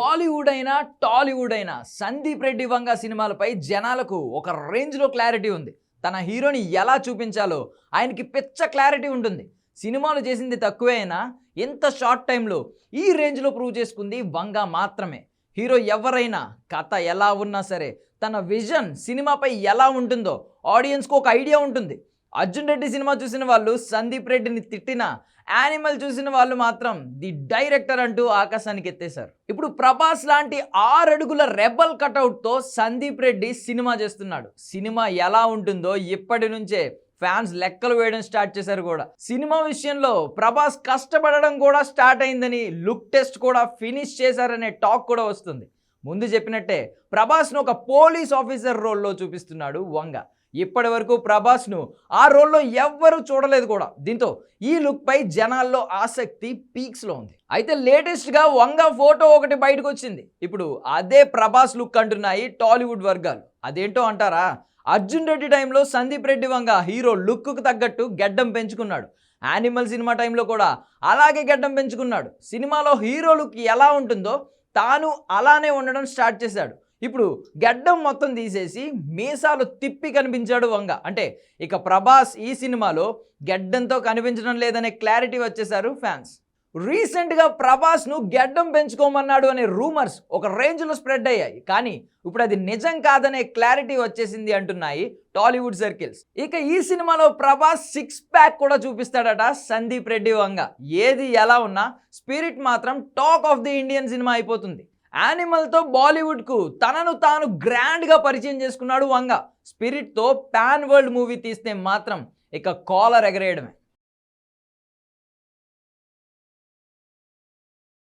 బాలీవుడ్ అయినా టాలీవుడ్ అయినా సందీప్ రెడ్డి వంగ సినిమాలపై జనాలకు ఒక రేంజ్లో క్లారిటీ ఉంది. తన హీరోని ఎలా చూపించాలో ఆయనకి పిచ్చ క్లారిటీ ఉంటుంది. సినిమాలు చేసింది తక్కువే అయినా ఎంత షార్ట్ టైంలో ఈ రేంజ్లో ప్రూవ్ చేసుకుంది వంగ మాత్రమే. హీరో ఎవరైనా కథ ఎలా ఉన్నా సరే తన విజన్ సినిమాపై ఎలా ఉంటుందో ఆడియన్స్కు ఒక ఐడియా ఉంటుంది. అర్జున్ రెడ్డి సినిమా చూసిన వాళ్ళు సందీప్ రెడ్డిని తిట్టిన యానిమల్ చూసిన వాళ్ళు మాత్రం ది డైరెక్టర్ అంటూ ఆకాశానికి ఎత్తేశారు. ఇప్పుడు ప్రభాస్ లాంటి ఆరడుగుల రెబల్ కటౌట్తో సందీప్ రెడ్డి సినిమా చేస్తున్నాడు. సినిమా ఎలా ఉంటుందో ఇప్పటి నుంచే ఫ్యాన్స్ లెక్కలు వేయడం స్టార్ట్ చేశారు కూడా. సినిమా విషయంలో ప్రభాస్ కష్టపడడం కూడా స్టార్ట్ అయిందని లుక్ టెస్ట్ కూడా ఫినిష్ చేశారనే టాక్ కూడా వస్తుంది. ముందు చెప్పినట్టే ప్రభాస్ను ఒక పోలీస్ ఆఫీసర్ రోల్లో చూపిస్తున్నాడు వంగ. ఇప్పటి వరకు ప్రభాస్ను ఆ రోల్లో ఎవ్వరూ చూడలేదు కూడా. దీంతో ఈ లుక్పై జనాల్లో ఆసక్తి పీక్స్లో ఉంది. అయితే లేటెస్ట్గా వంగ ఫోటో ఒకటి బయటకు వచ్చింది ఇప్పుడు అదే ప్రభాస్ లుక్ అంటున్నాయి టాలీవుడ్ వర్గాలు. అదేంటో అంటారా? అర్జున్ రెడ్డి టైంలో సందీప్ రెడ్డి వంగ హీరో లుక్కు తగ్గట్టు గెడ్డం పెంచుకున్నాడు. యానిమల్ సినిమా టైంలో కూడా అలాగే గెడ్డం పెంచుకున్నాడు. సినిమాలో హీరో లుక్ ఎలా ఉంటుందో తాను అలానే ఉండడం స్టార్ట్ చేశాడు. ఇప్పుడు గెడ్డం మొత్తం తీసేసి మీసాలు తిప్పి కనిపించాడు వంగ. అంటే ఇక ప్రభాస్ ఈ సినిమాలో గెడ్డంతో కనిపించడం లేదనే క్లారిటీ వచ్చేశారు ఫ్యాన్స్. రీసెంట్గా ప్రభాస్ను గెడ్డం పెంచుకోమన్నాడు అనే రూమర్స్ ఒక రేంజ్లో స్ప్రెడ్ అయ్యాయి. కానీ ఇప్పుడు అది నిజం కాదనే క్లారిటీ వచ్చేసింది అంటున్నాయి టాలీవుడ్ సర్కిల్స్. ఇక ఈ సినిమాలో ప్రభాస్ సిక్స్ ప్యాక్ కూడా చూపిస్తాడట సందీప్ రెడ్డి వంగ. ఏది ఎలా ఉన్నా స్పిరిట్ మాత్రం talk of the Indian cinema అయిపోతుంది. యానిమల్తో బాలీవుడ్కు తనను తాను గ్రాండ్గా పరిచయం చేసుకున్నాడు వంగ. స్పిరిట్తో పాన్ వరల్డ్ మూవీ తీస్తే మాత్రం ఇక కాలర్ ఎగరేయడమే.